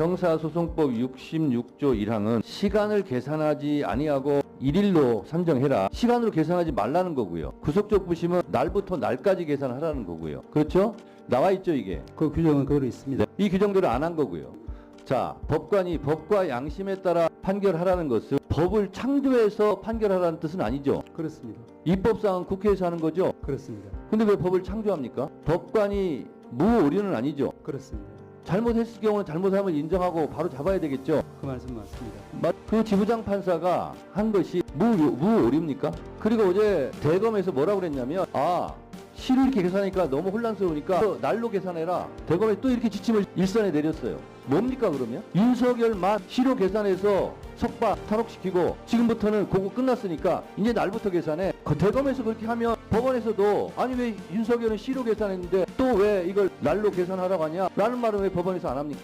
형사소송법 66조 1항은 시간을 계산하지 아니하고 일일로 산정해라. 시간으로 계산하지 말라는 거고요. 구속적 부심은 날부터 날까지 계산하라는 거고요. 그렇죠? 나와 있죠, 이게. 그 규정은 그대로 있습니다. 이 규정대로 안 한 거고요. 자, 법관이 법과 양심에 따라 판결하라는 것은 법을 창조해서 판결하라는 뜻은 아니죠. 그렇습니다. 입법상은 국회에서 하는 거죠. 그렇습니다. 근데 왜 법을 창조합니까? 법관이 무오류는 아니죠. 그렇습니다. 잘못했을 경우는 잘못함을 인정하고 바로 잡아야 되겠죠. 그 말씀 맞습니다. 맞- 그 지부장 판사가 한 것이 무오- 무오류입니까? 그리고 어제 대검에서 뭐라고 그랬냐면 아 시를 이렇게 계산하니까 너무 혼란스러우니까 또 날로 계산해라. 대검에 또 이렇게 지침을 일선에 내렸어요. 뭡니까 그러면? 윤석열만 시로 계산해서 석박 탈옥시키고 지금부터는 그거 끝났으니까 이제 날부터 계산해. 그 대검에서 그렇게 하면 법원에서도 아니 왜 윤석열은 시로 계산했는데 또 왜 이걸 날로 계산하라고 하냐? 라는 말은 왜 법원에서 안 합니까?